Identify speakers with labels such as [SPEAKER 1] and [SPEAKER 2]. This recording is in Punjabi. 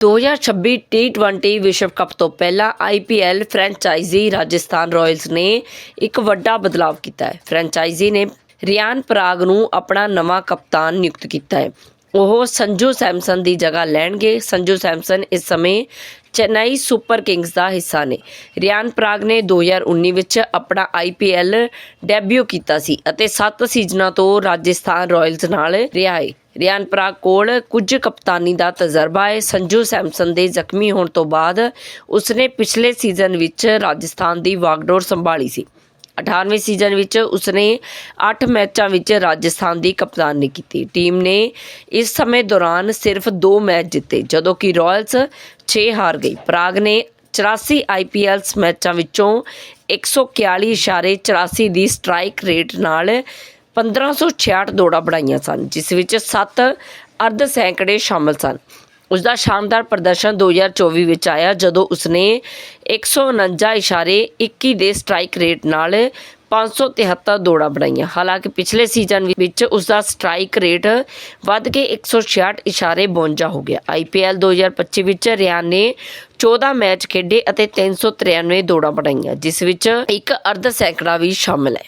[SPEAKER 1] 2026 ਟੀ20 ਵਿਸ਼ਵ ਕੱਪ ਤੋਂ ਪਹਿਲਾਂ ਆਈਪੀਐਲ ਫਰੈਂਚਾਈਜ਼ੀ ਰਾਜਸਥਾਨ ਰਾਇਲਸ ਨੇ ਇੱਕ ਵੱਡਾ ਬਦਲਾਅ ਕੀਤਾ ਹੈ। ਫਰੈਂਚਾਈਜ਼ੀ ਨੇ ਰਿਆਨ ਪਰਾਗ ਨੂੰ ਆਪਣਾ ਨਵਾਂ ਕਪਤਾਨ ਨਿਯੁਕਤ ਕੀਤਾ ਹੈ। ਉਹ ਸੰਜੂ ਸੈਮਸਨ ਦੀ ਜਗ੍ਹਾ ਲੈਣਗੇ। ਸੰਜੂ ਸੈਮਸਨ ਇਸ ਸਮੇਂ ਚੇਨਈ ਸੁਪਰ ਕਿੰਗਸ ਦਾ ਹਿੱਸਾ ਨੇ। ਰਿਆਨ ਪਰਾਗ ਨੇ 2019 ਵਿੱਚ ਆਪਣਾ ਆਈਪੀਐਲ ਡੈਬਿਊ ਕੀਤਾ ਸੀ ਅਤੇ 7 ਸੀਜ਼ਨਾਂ ਤੋਂ ਰਾਜਸਥਾਨ ਰਾਇਲਸ ਨਾਲ ਰਿਹਾ ਹੈ ਰਿਆਨ ਪਰਾਗ ਕੋਲ ਕੁਝ ਕਪਤਾਨੀ ਦਾ ਤਜਰਬਾ ਹੈ ਸੰਜੂ ਸੈਮਸਨ ਦੇ ਜ਼ਖਮੀ ਹੋਣ ਤੋਂ ਬਾਅਦ ਉਸਨੇ ਪਿਛਲੇ ਸੀਜ਼ਨ ਵਿੱਚ ਰਾਜਸਥਾਨ ਦੀ ਵਾਗਡੋਰ ਸੰਭਾਲੀ ਸੀ। 18ਵੇਂ ਸੀਜ਼ਨ ਵਿੱਚ ਉਸਨੇ 8 ਮੈਚਾਂ ਵਿੱਚ ਰਾਜਸਥਾਨ ਦੀ ਕਪਤਾਨੀ ਕੀਤੀ। ਟੀਮ ਨੇ ਇਸ ਸਮੇਂ ਦੌਰਾਨ ਸਿਰਫ 2 ਮੈਚ ਜਿੱਤੇ, ਜਦੋਂ ਕਿ ਰਾਇਲਸ 6 ਹਾਰ ਗਈ। ਪ੍ਰਾਗ ਨੇ 84 ਆਈਪੀਐਲ ਮੈਚਾਂ ਵਿੱਚੋਂ 141.84 ਦੀ ਸਟ੍ਰਾਈਕ ਰੇਟ ਨਾਲ 1566 ਦੌੜਾਂ ਬਣਾਈਆਂ ਸਨ, ਜਿਸ ਵਿੱਚ 7 ਅਰਧ ਸੈਂਕੜੇ ਸ਼ਾਮਲ ਸਨ। ਉਸ ਦਾ ਸ਼ਾਨਦਾਰ ਪ੍ਰਦਰਸ਼ਨ 2024 ਵਿੱਚ ਆਇਆ, ਜਦੋਂ ਉਸਨੇ 149.21 ਦੇ ਸਟ੍ਰਾਈਕ ਰੇਟ ਨਾਲ 573 ਦੌੜਾਂ ਬਣਾਈਆਂ। ਹਾਲਾਂਕਿ ਪਿਛਲੇ ਸੀਜ਼ਨ ਵਿੱਚ ਉਸ ਦਾ ਸਟ੍ਰਾਈਕ ਰੇਟ ਵੱਧ ਕੇ 166.52 ਹੋ ਗਿਆ। ਆਈਪੀਐਲ 2025 ਵਿੱਚ ਰਿਆਨ ਨੇ 14 ਮੈਚ ਖੇਡੇ ਅਤੇ 393 ਦੌੜਾਂ ਬਣਾਈਆਂ, ਜਿਸ ਵਿੱਚ ਇੱਕ ਅਰਧ ਸੈਂਕੜਾ ਵੀ ਸ਼ਾਮਲ ਹੈ।